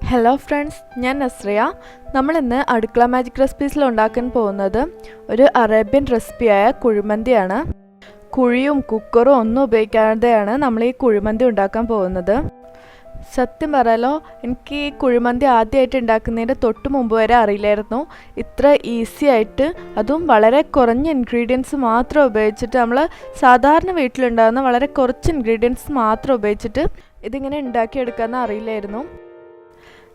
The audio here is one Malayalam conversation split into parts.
ഹലോ ഫ്രണ്ട്സ് ഞാൻ നസ്രിയ. നമ്മൾ ഇന്ന് അടുക്കള മാജിക് റെസിപ്പീസിൽ ഉണ്ടാക്കാൻ പോകുന്നത് ഒരു അറേബ്യൻ റെസിപ്പിയായ കുഴിമന്തിയാണ്. കുഴിയും കുക്കറും ഒന്നും ഉപയോഗിക്കാതെയാണ് നമ്മൾ ഈ കുഴിമന്തി ഉണ്ടാക്കാൻ പോകുന്നത്. സത്യം പറയാലോ എനിക്ക് ഈ കുഴിമന്തി ആദ്യമായിട്ട് ഉണ്ടാക്കുന്നതിന്റെ തൊട്ട് മുമ്പ് വരെ അറിയില്ലായിരുന്നു. ഇത്ര ഈസി ആയിട്ട് അതും വളരെ കുറഞ്ഞ ഇൻഗ്രീഡിയൻസ് മാത്രം ഉപയോഗിച്ചിട്ട് നമ്മൾ സാധാരണ വീട്ടിലുണ്ടാകുന്ന വളരെ കുറച്ച് ഇൻഗ്രീഡിയൻസ് മാത്രം ഉപയോഗിച്ചിട്ട് ഇതിങ്ങനെ ഉണ്ടാക്കിയെടുക്കാമെന്ന് അറിയില്ലായിരുന്നു.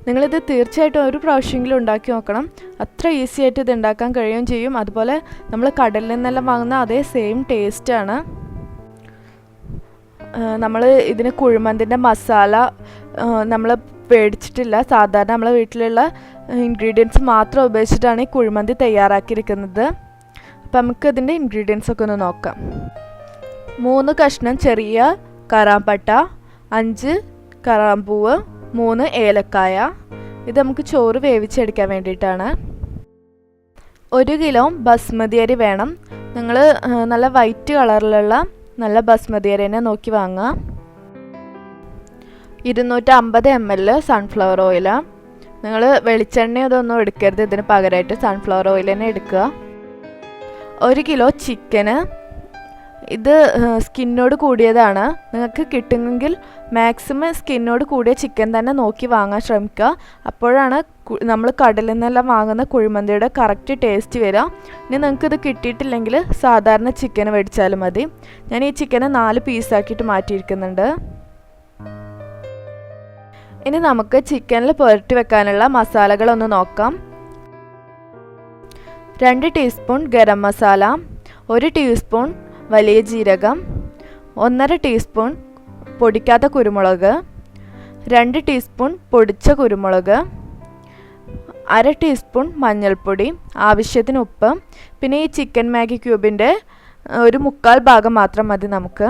നിങ്ങളിത് തീർച്ചയായിട്ടും ഒരു പ്രാവശ്യമെങ്കിലും ഉണ്ടാക്കി നോക്കണം. അത്ര ഈസി ആയിട്ട് ഇത് ഉണ്ടാക്കാൻ കഴിയുകയും ചെയ്യും. അതുപോലെ നമ്മൾ കടലിൽ നിന്നെല്ലാം വാങ്ങുന്ന അതേ സെയിം ടേസ്റ്റാണ് നമ്മൾ ഇതിന് കുഴിമന്തിന്റെ മസാല നമ്മൾ പേടിച്ചിട്ടില്ല. സാധാരണ നമ്മളെ വീട്ടിലുള്ള ഇൻഗ്രീഡിയൻസ് മാത്രം ഉപയോഗിച്ചിട്ടാണ് ഈ കുഴിമന്തി തയ്യാറാക്കിയിരിക്കുന്നത്. അപ്പം നമുക്ക് ഇതിന്റെ ഇൻഗ്രീഡിയൻസ് ഒക്കെ ഒന്ന് നോക്കാം. മൂന്ന് കഷ്ണം ചെറിയ കറാമ്പട്ട അഞ്ച് കറാമ്പൂവ് മൂന്ന് ഏലക്കായ. ഇത് നമുക്ക് ചോറ് വേവിച്ചെടുക്കാൻ വേണ്ടിയിട്ടാണ്. ഒരു കിലോ ബസ്മതി അരി വേണം. നിങ്ങൾ നല്ല വൈറ്റ് കളറിലുള്ള നല്ല ബസ്മതി അരി തന്നെ നോക്കി വാങ്ങുക. ഇരുന്നൂറ്റമ്പത് എം എൽ സൺഫ്ലവർ ഓയിൽ നിങ്ങൾ വെളിച്ചെണ്ണ അതൊന്നും എടുക്കരുത്. ഇതിന് പകരമായിട്ട് സൺഫ്ലവർ ഓയിൽ തന്നെ എടുക്കുക. ഒരു കിലോ ചിക്കന് ഇത് സ്കിന്നോട് കൂടിയതാണ്. നിങ്ങൾക്ക് കിട്ടുമെങ്കിൽ മാക്സിമം സ്കിന്നോട് കൂടിയ ചിക്കൻ തന്നെ നോക്കി വാങ്ങാൻ ശ്രമിക്കുക. അപ്പോഴാണ് നമ്മൾ കടലിൽ നിന്നെല്ലാം വാങ്ങുന്ന കുഴിമന്തിയുടെ കറക്റ്റ് ടേസ്റ്റ് വരിക. ഇനി നിങ്ങൾക്ക് ഇത് കിട്ടിയിട്ടില്ലെങ്കിൽ സാധാരണ ചിക്കൻ മേടിച്ചാലും മതി. ഞാൻ ഈ ചിക്കനെ നാല് പീസാക്കിയിട്ട് മാറ്റിയിരിക്കുന്നുണ്ട്. ഇനി നമുക്ക് ചിക്കനിൽ പുരട്ടി വെക്കാനുള്ള മസാലകളൊന്ന് നോക്കാം. രണ്ട് ടീസ്പൂൺ ഗരം മസാല ഒരു ടീസ്പൂൺ വലിയ ജീരകം ഒന്നര ടീസ്പൂൺ പൊടിക്കാത്ത കുരുമുളക് രണ്ട് ടീസ്പൂൺ പൊടിച്ച കുരുമുളക് അര ടീസ്പൂൺ മഞ്ഞൾപ്പൊടി ആവശ്യത്തിന് ഉപ്പ്. പിന്നെ ഈ ചിക്കൻ മാഗി ക്യൂബിന്റെ ഒരു മുക്കാൽ ഭാഗം മാത്രം മതി നമുക്ക്.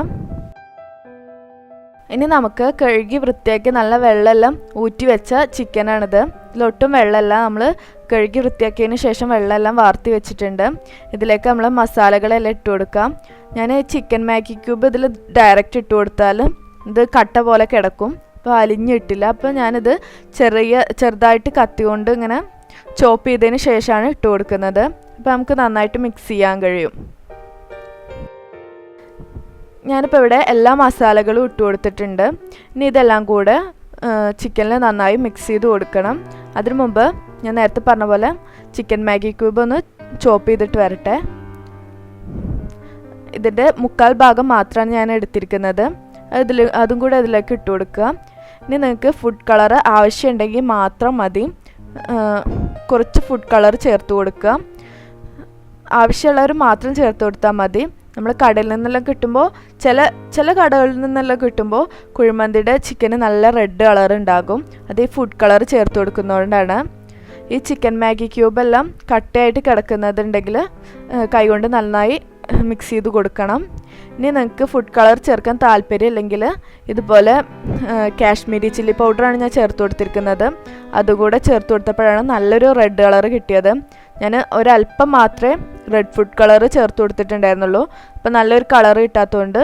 ഇനി നമുക്ക് കഴുകി വൃത്തിയാക്കി നല്ല വെള്ളമെല്ലാം ഊറ്റി വെച്ച ചിക്കനാണിത്. ഇതിലൊട്ടും വെള്ളമല്ല. നമ്മൾ കഴുകി വൃത്തിയാക്കിയതിന് ശേഷം വെള്ളമെല്ലാം വാർത്തി വെച്ചിട്ടുണ്ട്. ഇതിലേക്ക് നമ്മൾ മസാലകളെല്ലാം ഇട്ട് കൊടുക്കാം. ഞാൻ ചിക്കൻ മാഗി ക്യൂബ് ഇതിൽ ഡയറക്റ്റ് ഇട്ട് കൊടുത്താൽ ഇത് കട്ട പോലെ കിടക്കും. അപ്പോൾ അലിഞ്ഞിട്ടില്ല അപ്പോൾ ഞാനിത് ചെറിയ ചെറുതായിട്ട് കത്തിക്കൊണ്ട് ഇങ്ങനെ ചോപ്പ് ചെയ്തതിന് ശേഷമാണ് ഇട്ട് കൊടുക്കുന്നത്. അപ്പോൾ നമുക്ക് നന്നായിട്ട് മിക്സ് ചെയ്യാൻ കഴിയും. ഞാനിപ്പോൾ ഇവിടെ എല്ലാ മസാലകളും ഇട്ട് കൊടുത്തിട്ടുണ്ട്. ഇനി ഇതെല്ലാം കൂടെ ചിക്കനിൽ നന്നായി മിക്സ് ചെയ്ത് കൊടുക്കണം. അതിനു മുമ്പ് ഞാൻ നേരത്തെ പറഞ്ഞ പോലെ ചിക്കൻ മാഗി ക്യൂബ് ഒന്ന് ചോപ്പ് ചെയ്തിട്ട് വരട്ടെ. ഇതിന്റെ മുക്കാൽ ഭാഗം മാത്രമാണ് ഞാൻ എടുത്തിരിക്കുന്നത്. ഇതിൽ അതും കൂടെ ഇതിലേക്ക് ഇട്ട് കൊടുക്കുക. ഇനി നിങ്ങൾക്ക് ഫുഡ് കളർ ആവശ്യമുണ്ടെങ്കിൽ മാത്രം മതി. കുറച്ച് ഫുഡ് കളർ ചേർത്ത് കൊടുക്കുക. ആവശ്യമുള്ളവർ മാത്രം ചേർത്ത് കൊടുത്താൽ മതി. നമ്മൾ കടയിൽ നിന്നെല്ലാം കിട്ടുമ്പോൾ ചില ചില കടകളിൽ നിന്നെല്ലാം കിട്ടുമ്പോൾ കുഴിമന്തിയുടെ ചിക്കന് നല്ല റെഡ് കളർ ഉണ്ടാകും. അത് ഈ ഫുഡ് കളർ ചേർത്ത് കൊടുക്കുന്നതുകൊണ്ടാണ് ഈ ചിക്കൻ മാഗി ക്യൂബ് എല്ലാം കട്ടയായിട്ട് കിടക്കുന്നതുണ്ടെങ്കിൽ കൈകൊണ്ട് നന്നായി മിക്സ് ചെയ്ത് കൊടുക്കണം. ഇനി നിങ്ങൾക്ക് ഫുഡ് കളർ ചേർക്കാൻ താല്പര്യം ഇല്ലെങ്കിൽ ഇതുപോലെ കാശ്മീരി ചില്ലി പൗഡറാണ് ഞാൻ ചേർത്ത് കൊടുത്തിരിക്കുന്നത്. അതുകൂടെ ചേർത്ത് കൊടുത്തപ്പോഴാണ് നല്ലൊരു റെഡ് കളർ കിട്ടിയത്. ഞാൻ ഒരല്പം മാത്രമേ റെഡ് ഫുഡ് കളർ ചേർത്ത് കൊടുത്തിട്ടുണ്ടായിരുന്നുള്ളൂ. അപ്പോൾ നല്ലൊരു കളർ കിട്ടാത്തതുകൊണ്ട്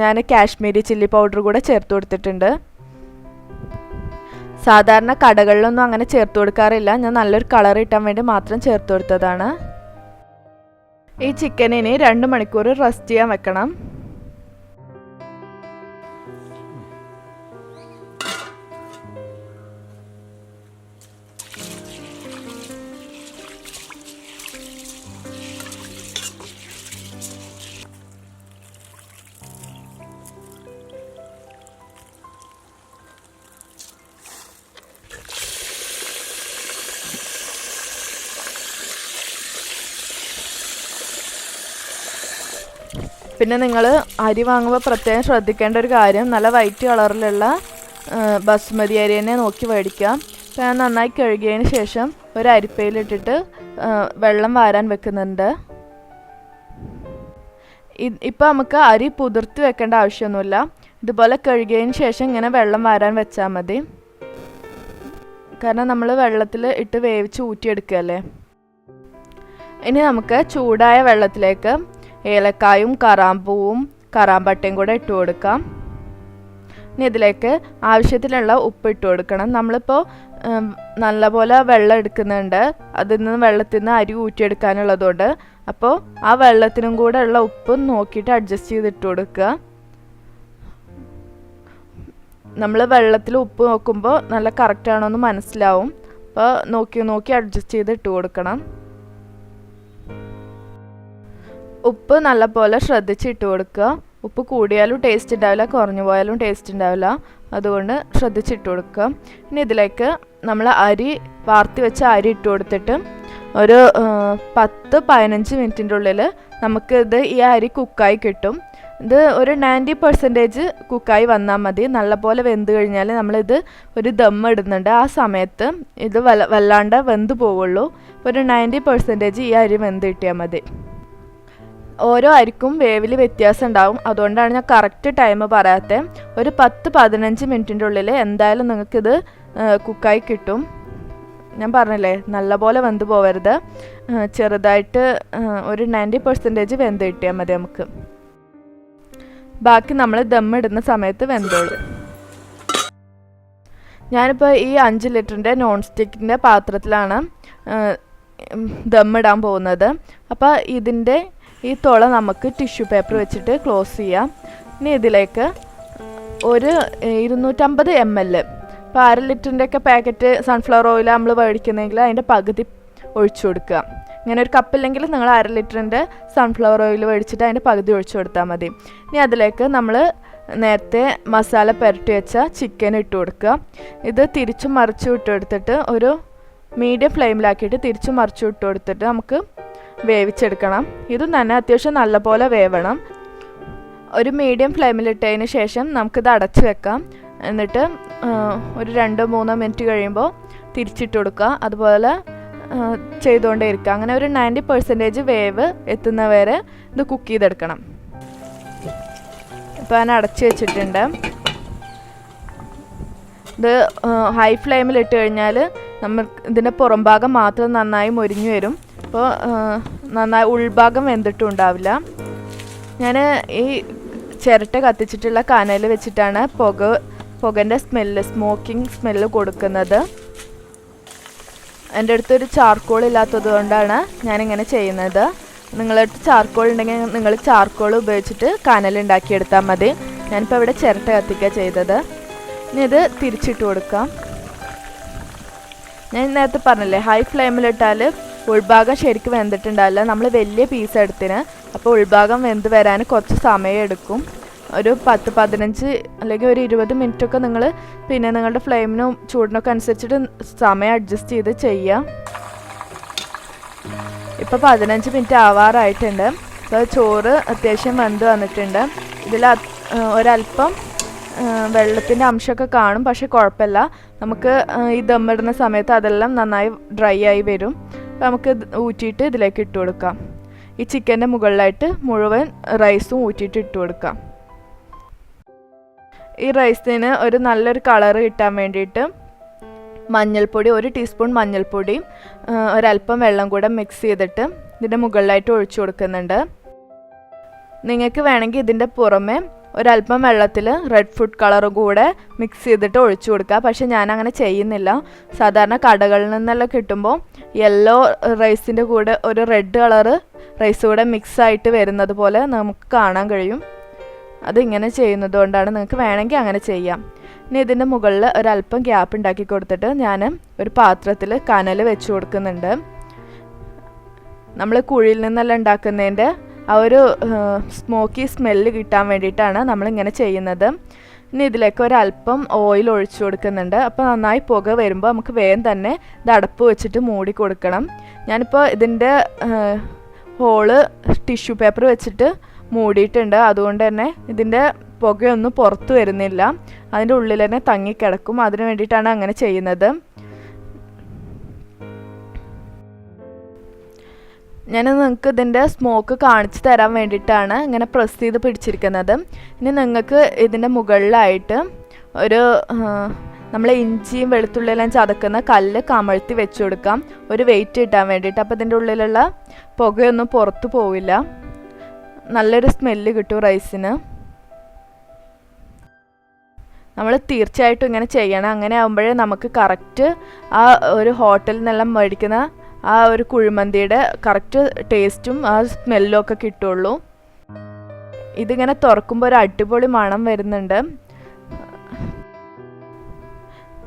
ഞാൻ കാശ്മീരി ചില്ലി പൗഡർ കൂടെ ചേർത്ത് കൊടുത്തിട്ടുണ്ട്. സാധാരണ കടകളിലൊന്നും അങ്ങനെ ചേർത്ത് കൊടുക്കാറില്ല. ഞാൻ നല്ലൊരു കളർ കിട്ടാൻ വേണ്ടി മാത്രം ചേർത്ത് കൊടുത്തതാണ്. ഈ ചിക്കനിന് രണ്ട് മണിക്കൂർ റെസ്റ്റ് ചെയ്യാൻ വെക്കണം. പിന്നെ നിങ്ങൾ അരി വാങ്ങുമ്പോൾ പ്രത്യേകം ശ്രദ്ധിക്കേണ്ട ഒരു കാര്യം നല്ല വൈറ്റ് കളറിലുള്ള ബസ്മതി അരി തന്നെ നോക്കി മേടിക്കുക. ഞാൻ നന്നായി കഴുകിയതിന് ശേഷം ഒരു അരിപ്പയിലിട്ടിട്ട് വെള്ളം വാരാൻ വെക്കുന്നുണ്ട്. ഇപ്പോൾ നമുക്ക് അരി പുതിർത്തി വെക്കേണ്ട ആവശ്യമൊന്നുമില്ല. ഇതുപോലെ കഴുകിയതിന് ശേഷം ഇങ്ങനെ വെള്ളം വാരാൻ വെച്ചാൽ മതി. കാരണം നമ്മൾ വെള്ളത്തിൽ ഇട്ട് വേവിച്ച് ഊറ്റിയെടുക്കുകയല്ലേ ഇനി നമുക്ക് ചൂടായ വെള്ളത്തിലേക്ക് ഏലക്കായും കറാമ്പൂവും കറാമ്പട്ടയും കൂടെ ഇട്ട് കൊടുക്കാം. ഇനി ഇതിലേക്ക് ആവശ്യത്തിനുള്ള ഉപ്പ് ഇട്ട് കൊടുക്കണം. നമ്മളിപ്പോൾ നല്ലപോലെ വെള്ളം എടുക്കുന്നുണ്ട്. അതിൽ നിന്ന് വെള്ളത്തിൽ നിന്ന് അരി ഊറ്റിയെടുക്കാനുള്ളതുകൊണ്ട്. അപ്പോൾ ആ വെള്ളത്തിനും കൂടെ ഉള്ള ഉപ്പ് നോക്കിയിട്ട് അഡ്ജസ്റ്റ് ചെയ്തിട്ട് കൊടുക്കുക. നമ്മൾ വെള്ളത്തിൽ ഉപ്പ് നോക്കുമ്പോൾ നല്ല കറക്റ്റ് ആണോ എന്ന് മനസ്സിലാവും. അപ്പോൾ നോക്കി നോക്കി അഡ്ജസ്റ്റ് ചെയ്ത് ഇട്ട് കൊടുക്കണം. ഉപ്പ് നല്ലപോലെ ശ്രദ്ധിച്ചിട്ട് കൊടുക്കുക. ഉപ്പ് കൂടിയാലും ടേസ്റ്റ് ഉണ്ടാവില്ല കുറഞ്ഞു പോയാലും ടേസ്റ്റ് ഉണ്ടാവില്ല അതുകൊണ്ട് ശ്രദ്ധിച്ചിട്ട് കൊടുക്കുക. ഇനി ഇതിലേക്ക് നമ്മൾ അരി വാർത്തി വെച്ച അരി ഇട്ട് കൊടുത്തിട്ട് ഒരു പത്ത് പതിനഞ്ച് മിനിറ്റിന്റെ ഉള്ളിൽ നമുക്ക് ഇത് ഈ അരി കുക്കായി കിട്ടും. ഇത് ഒരു നയന്റി പെർസെന്റേജ് കുക്കായി വന്നാൽ മതി. നല്ലപോലെ വെന്ത് കഴിഞ്ഞാൽ നമ്മളിത് ഒരു ദം ഇടുന്നുണ്ട്. ആ സമയത്ത് ഇത് വല്ല വല്ലാണ്ട് വെന്ത് പോവുള്ളൂ. ഒരു നയന്റി പെർസെന്റേജ് ഈ അരി വെന്ത് കിട്ടിയാൽ മതി. ഓരോ അരിക്കും വേവിൽ വ്യത്യാസം ഉണ്ടാവും. അതുകൊണ്ടാണ് ഞാൻ കറക്റ്റ് ടൈം പറയാത്തത് ഒരു പത്ത് പതിനഞ്ച് മിനിറ്റിന്റെ ഉള്ളിൽ എന്തായാലും നിങ്ങൾക്കിത് കുക്കായി കിട്ടും. ഞാൻ പറഞ്ഞില്ലേ നല്ലപോലെ വെന്ത് പോവരുത്. ചെറുതായിട്ട് ഒരു നയന്റി പെർസെന്റേജ് വെന്ത് കിട്ടിയാൽ മതി നമുക്ക്. ബാക്കി നമ്മൾ ദം ഇടുന്ന സമയത്ത് വെന്തോളൂ. ഞാനിപ്പോൾ ഈ അഞ്ച് ലിറ്ററിന്റെ നോൺ സ്റ്റിക്കിന്റെ പാത്രത്തിലാണ് ദം ഇടാൻ പോകുന്നത്. അപ്പോൾ ഇതിന്റെ ഈ തുള നമുക്ക് ടിഷ്യൂ പേപ്പർ വെച്ചിട്ട് ക്ലോസ് ചെയ്യാം. ഇനി ഇതിലേക്ക് ഒരു ഇരുന്നൂറ്റമ്പത് എം എൽ ഇപ്പോൾ അര ലിറ്ററിന്റെ ഒക്കെ പാക്കറ്റ് സൺഫ്ലവർ ഓയിൽ നമ്മൾ മേടിക്കുന്നെങ്കിൽ അതിന്റെ പകുതി ഒഴിച്ചു കൊടുക്കുക. ഇങ്ങനെ ഒരു കപ്പില്ലെങ്കിൽ നിങ്ങൾ അര ലിറ്ററിന്റെ സൺഫ്ലവർ ഓയിൽ മേടിച്ചിട്ട് അതിന്റെ പകുതി ഒഴിച്ചു കൊടുത്താൽ മതി. ഇനി അതിലേക്ക് നമ്മൾ നേരത്തെ മസാല പുരട്ടി വെച്ച ചിക്കൻ ഇട്ട് കൊടുക്കുക. ഇത് തിരിച്ചും മറിച്ചും ഇട്ട് കൊടുത്തിട്ട് ഒരു മീഡിയം ഫ്ലെയിമിലാക്കിയിട്ട് തിരിച്ചും മറിച്ചും ഇട്ട് കൊടുത്തിട്ട് നമുക്ക് വേവിച്ചെടുക്കണം. ഇതും തന്നെ അത്യാവശ്യം നല്ലപോലെ വേവണം. ഒരു മീഡിയം ഫ്ലെയിമിലിട്ടതിന് ശേഷം നമുക്കിത് അടച്ച് വെക്കാം. എന്നിട്ട് ഒരു രണ്ടോ മൂന്നോ മിനിറ്റ് കഴിയുമ്പോൾ തിരിച്ചിട്ട് കൊടുക്കുക. അതുപോലെ ചെയ്തുകൊണ്ടേ ഇരിക്കുക. അങ്ങനെ ഒരു നയന്റി പെർസെന്റേജ് വേവ് എത്തുന്നവരെ ഇത് കുക്ക് ചെയ്തെടുക്കണം. ഇപ്പോൾ ഞാൻ അടച്ച് വെച്ചിട്ടുണ്ട്. ഇത് ഹൈ ഫ്ലെയിമിൽ ഇട്ട് കഴിഞ്ഞാൽ നമ്മൾ ഇതിന്റെ പുറംഭാഗം മാത്രം നന്നായി മൊരിഞ്ഞു വരും. അപ്പോൾ നന്നായി ഉൾഭാഗം വെന്തിട്ടും ഉണ്ടാവില്ല ഞാൻ ഈ ചിരട്ട കത്തിച്ചിട്ടുള്ള കനൽ വെച്ചിട്ടാണ് പുക പുകന്റെ സ്മെല്ല് സ്മോക്കിംഗ് സ്മെല്ല് കൊടുക്കുന്നത്. എന്റെ അടുത്തൊരു ചാർക്കോൾ ഇല്ലാത്തത് കൊണ്ടാണ് ഞാനിങ്ങനെ ചെയ്യുന്നത്. നിങ്ങളുടെ അടുത്ത് ചാർക്കോൾ ഉണ്ടെങ്കിൽ നിങ്ങൾ ചാർക്കോൾ ഉപയോഗിച്ചിട്ട് കനൽ ഉണ്ടാക്കിയെടുത്താൽ മതി. ഞാനിപ്പോൾ ഇവിടെ ചിരട്ട കത്തിക്കുക ചെയ്തത്. ഇനി ഇത് തിരിച്ചിട്ട് കൊടുക്കാം. ഞാൻ നേരത്തെ പറഞ്ഞില്ലേ ഹൈ ഫ്ലെയിമിലിട്ടാൽ ഉൾഭാഗം ശരിക്കും വെന്തിട്ടുണ്ടാവില്ല. നമ്മൾ വലിയ പീസ് എടുത്തിന്. അപ്പോൾ ഉൾഭാഗം വെന്ത് വരാൻ കുറച്ച് സമയം എടുക്കും. ഒരു പത്ത് പതിനഞ്ച് അല്ലെങ്കിൽ ഒരു ഇരുപത് മിനിറ്റൊക്കെ നിങ്ങൾ പിന്നെ നിങ്ങളുടെ ഫ്ലെയിമിനും ചൂടിനൊക്കെ അനുസരിച്ചിട്ട് സമയം അഡ്ജസ്റ്റ് ചെയ്ത് ചെയ്യാം. ഇപ്പോൾ പതിനഞ്ച് മിനിറ്റ് ആവാറായിട്ടുണ്ട്. അപ്പോൾ ചോറ് അത്യാവശ്യം വെന്ത് വന്നിട്ടുണ്ട്. ഇതിൽ ഒരല്പം വെള്ളത്തിന്റെ അംശമൊക്കെ കാണും. പക്ഷേ കുഴപ്പമില്ല. നമുക്ക് ഈ ദമ്മിടുന്ന സമയത്ത് അതെല്ലാം നന്നായി ഡ്രൈ ആയി വരും. നമുക്ക് ഊറ്റിയിട്ട് ഇതിലേക്ക് ഇട്ട് കൊടുക്കാം. ഈ ചിക്കന്റെ മുകളിലായിട്ട് മുഴുവൻ റൈസും ഊറ്റിയിട്ട് ഇട്ട് കൊടുക്കാം. ഈ റൈസിന് ഒരു നല്ലൊരു കളർ കിട്ടാൻ വേണ്ടിയിട്ട് മഞ്ഞൾപ്പൊടി ഒരു ടീസ്പൂൺ മഞ്ഞൾപ്പൊടിയും ഒരല്പം വെള്ളം കൂടെ മിക്സ് ചെയ്തിട്ട് ഇതിന്റെ മുകളിലായിട്ട് ഒഴിച്ചു കൊടുക്കുന്നുണ്ട്. നിങ്ങൾക്ക് വേണമെങ്കിൽ ഇതിന്റെ പുറമെ ഒരല്പം വെള്ളത്തിൽ റെഡ് ഫുഡ് കളറും കൂടെ മിക്സ് ചെയ്തിട്ട് ഒഴിച്ചു കൊടുക്കുക. പക്ഷേ ഞാൻ അങ്ങനെ ചെയ്യുന്നില്ല. സാധാരണ കടകളിൽ നിന്നെല്ലാം കിട്ടുമ്പോൾ യെല്ലോ റൈസിന്റെ കൂടെ ഒരു റെഡ് കളറ് റൈസ് കൂടെ മിക്സായിട്ട് വരുന്നത് പോലെ നമുക്ക് കാണാൻ കഴിയും. അതിങ്ങനെ ചെയ്യുന്നത് കൊണ്ടാണ് നിങ്ങൾക്ക് വേണമെങ്കിൽ അങ്ങനെ ചെയ്യാം. ഇനി ഇതിന്റെ മുകളിൽ ഒരല്പം ഗ്യാപ്പ് ഉണ്ടാക്കി കൊടുത്തിട്ട് ഞാൻ ഒരു പാത്രത്തിൽ കനൽ വെച്ച് കൊടുക്കുന്നുണ്ട്. നമ്മൾ കുഴിയിൽ നിന്നെല്ലാം ഉണ്ടാക്കുന്നതിന്റെ ആ ഒരു സ്മോക്കി സ്മെല്ല് കിട്ടാൻ വേണ്ടിയിട്ടാണ് നമ്മളിങ്ങനെ ചെയ്യുന്നത്. ഇനി ഇതിലേക്ക് ഒരല്പം ഓയിൽ ഒഴിച്ചു കൊടുക്കുന്നുണ്ട്. അപ്പോൾ നന്നായി പുക വരുമ്പോൾ നമുക്ക് വേഗം തന്നെ ഇത് അടപ്പ് വെച്ചിട്ട് മൂടി കൊടുക്കണം. ഞാനിപ്പോൾ ഇതിന്റെ ഹോൾ ടിഷ്യൂ പേപ്പർ വെച്ചിട്ട് മൂടിയിട്ടുണ്ട്. അതുകൊണ്ട് തന്നെ ഇതിന്റെ പുകയൊന്നും പുറത്ത് വരുന്നില്ല. അതിന്റെ ഉള്ളിൽ തന്നെ തങ്ങിക്കിടക്കും. അതിന് വേണ്ടിയിട്ടാണ് അങ്ങനെ ചെയ്യുന്നത്. ഞാൻ നിങ്ങൾക്ക് ഇതിന്റെ സ്മോക്ക് കാണിച്ചു തരാൻ വേണ്ടിയിട്ടാണ് ഇങ്ങനെ പ്രസ് ചെയ്ത് പിടിച്ചിരിക്കുന്നത്. ഇനി നിങ്ങൾക്ക് ഇതിന്റെ മുകളിലായിട്ട് ഒരു നമ്മൾ ഇഞ്ചിയും വെളുത്തുള്ളിയെല്ലാം ചതക്കുന്ന കല്ല് കമഴ്ത്തി വെച്ച് കൊടുക്കാം. ഒരു വെയിറ്റ് കിട്ടാൻ വേണ്ടിയിട്ട്. അപ്പോൾ ഇതിന്റെ ഉള്ളിലുള്ള പുകയൊന്നും പുറത്തു പോവില്ല. നല്ലൊരു സ്മെല്ല് കിട്ടും റൈസിന് നമ്മൾ തീർച്ചയായിട്ടും ഇങ്ങനെ ചെയ്യണം. അങ്ങനെ ആകുമ്പോഴേ നമുക്ക് കറക്റ്റ് ആ ഒരു ഹോട്ടലിൽ നിന്നെല്ലാം മേടിക്കുന്ന ആ ഒരു കുഴിമന്തിയുടെ കറക്റ്റ് ടേസ്റ്റും ആ സ്മെല്ലും ഒക്കെ കിട്ടുള്ളൂ. ഇതിങ്ങനെ തുറക്കുമ്പോൾ ഒരു അടിപൊളി മണം വരുന്നുണ്ട്.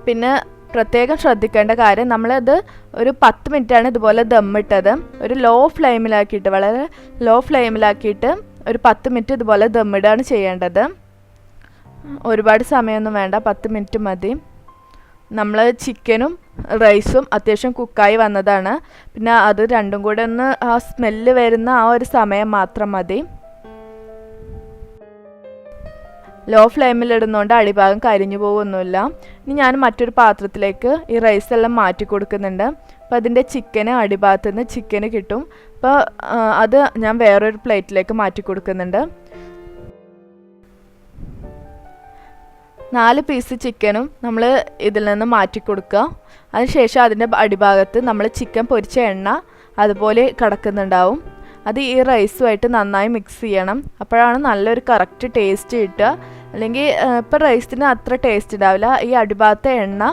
പിന്നെ പ്രത്യേകം ശ്രദ്ധിക്കേണ്ട കാര്യം നമ്മളത് ഒരു പത്ത് മിനിറ്റാണ് ഇതുപോലെ ദമ്മിട്ടത്. ഒരു ലോ ഫ്ലെയിമിലാക്കിയിട്ട് വളരെ ലോ ഫ്ലെയിമിലാക്കിയിട്ട് ഒരു പത്ത് മിനിറ്റ് ഇതുപോലെ ദമ്മിടുകയാണ് ചെയ്യേണ്ടത്. ഒരുപാട് സമയമൊന്നും വേണ്ട പത്ത് മിനിറ്റ് മതി. നമ്മൾ ചിക്കനും റൈസും അത്യാവശ്യം കുക്കായി വന്നതാണ്. പിന്നെ അത് രണ്ടും കൂടെ ഒന്ന് ആ സ്മെല്ല് വരുന്ന ആ ഒരു സമയം മാത്രം മതി. ലോ ഫ്ലെയിമിൽ ഇടുന്നതുകൊണ്ട് അടിഭാഗം കരിഞ്ഞു പോകുമൊന്നുമില്ല ഇനി ഞാൻ മറ്റൊരു പാത്രത്തിലേക്ക് ഈ റൈസ് എല്ലാം മാറ്റി കൊടുക്കുന്നുണ്ട്. അപ്പോൾ അതിന്റെ ചിക്കന് അടിഭാഗത്ത് നിന്ന് ചിക്കന് കിട്ടും അപ്പോൾ അത് ഞാൻ വേറൊരു പ്ലേറ്റിലേക്ക് മാറ്റി കൊടുക്കുന്നുണ്ട്. നാല് പീസ് ചിക്കനും നമ്മൾ ഇതിൽ നിന്ന് മാറ്റി കൊടുക്കുക. അതിനുശേഷം അതിന്റെ അടിഭാഗത്ത് നമ്മൾ ചിക്കൻ പൊരിച്ച എണ്ണ അതുപോലെ കിടക്കുന്നുണ്ടാവും. അത് ഈ റൈസുമായിട്ട് നന്നായി മിക്സ് ചെയ്യണം. അപ്പോഴാണ് നല്ലൊരു കറക്റ്റ് ടേസ്റ്റ് കിട്ടുക. അല്ലെങ്കിൽ ഇപ്പോൾ റൈസിന് അത്ര ടേസ്റ്റ് ഉണ്ടാവില്ല. ഈ അടിഭാഗത്തെ എണ്ണ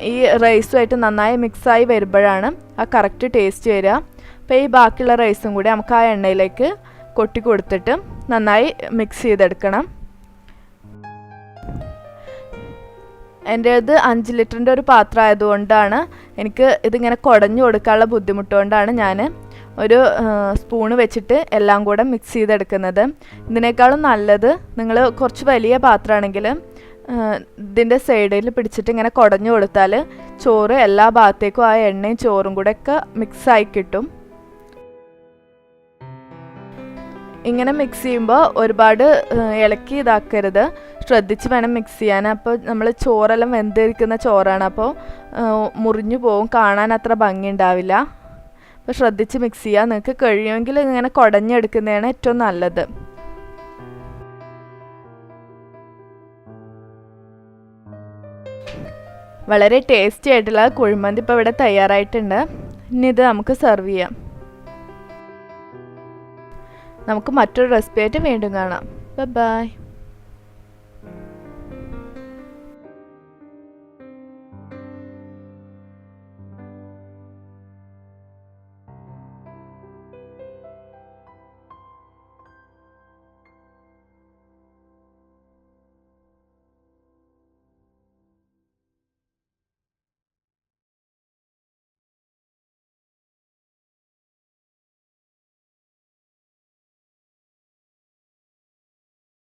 ഈ റൈസുമായിട്ട് നന്നായി മിക്സായി വരുമ്പോഴാണ് ആ കറക്റ്റ് ടേസ്റ്റ് വരിക. അപ്പോൾ ഈ ബാക്കിയുള്ള റൈസും കൂടി നമുക്ക് ആ എണ്ണയിലേക്ക് കൊട്ടി കൊടുത്തിട്ട് നന്നായി മിക്സ് ചെയ്തെടുക്കണം. എന്റേത് അഞ്ച് ലിറ്ററിന്റെ ഒരു പാത്രം ആയതുകൊണ്ടാണ് എനിക്ക് ഇതിങ്ങനെ കുടഞ്ഞു കൊടുക്കാനുള്ള ബുദ്ധിമുട്ടുകൊണ്ടാണ് ഞാൻ ഒരു സ്പൂണ് വെച്ചിട്ട് എല്ലാം കൂടെ മിക്സ് ചെയ്തെടുക്കുന്നത്. ഇതിനേക്കാളും നല്ലത് നിങ്ങൾ കുറച്ച് വലിയ പാത്രമാണെങ്കിൽ ഇതിന്റെ സൈഡിൽ പിടിച്ചിട്ട് ഇങ്ങനെ കുടഞ്ഞു കൊടുത്താൽ ചോറ് എല്ലാ ഭാഗത്തേക്കും ആ എണ്ണയും ചോറും കൂടെ ഒക്കെ മിക്സായി കിട്ടും. ഇങ്ങനെ മിക്സ് ചെയ്യുമ്പോൾ ഒരുപാട് ഇളക്കി ഇതാക്കരുത്. ശ്രദ്ധിച്ച് വേണം മിക്സ് ചെയ്യാൻ. അപ്പോൾ നമ്മൾ ചോറെല്ലാം വെന്തിരിക്കുന്ന ചോറാണ്. അപ്പോൾ മുറിഞ്ഞു പോകും കാണാൻ അത്ര ഭംഗി ഉണ്ടാവില്ല അപ്പോൾ ശ്രദ്ധിച്ച് മിക്സ് ചെയ്യുക നിങ്ങൾക്ക് കഴിയുമെങ്കിൽ ഇങ്ങനെ കുടഞ്ഞെടുക്കുന്നതാണ് ഏറ്റവും നല്ലത്. വളരെ ടേസ്റ്റി ആയിട്ടുള്ള കുഴിമന്തി ഇപ്പോൾ ഇവിടെ തയ്യാറായിട്ടുണ്ട്. ഇനി ഇത് നമുക്ക് സെർവ് ചെയ്യാം. നമുക്ക് മറ്റൊരു റെസിപ്പി വീണ്ടും കാണാം. ബൈ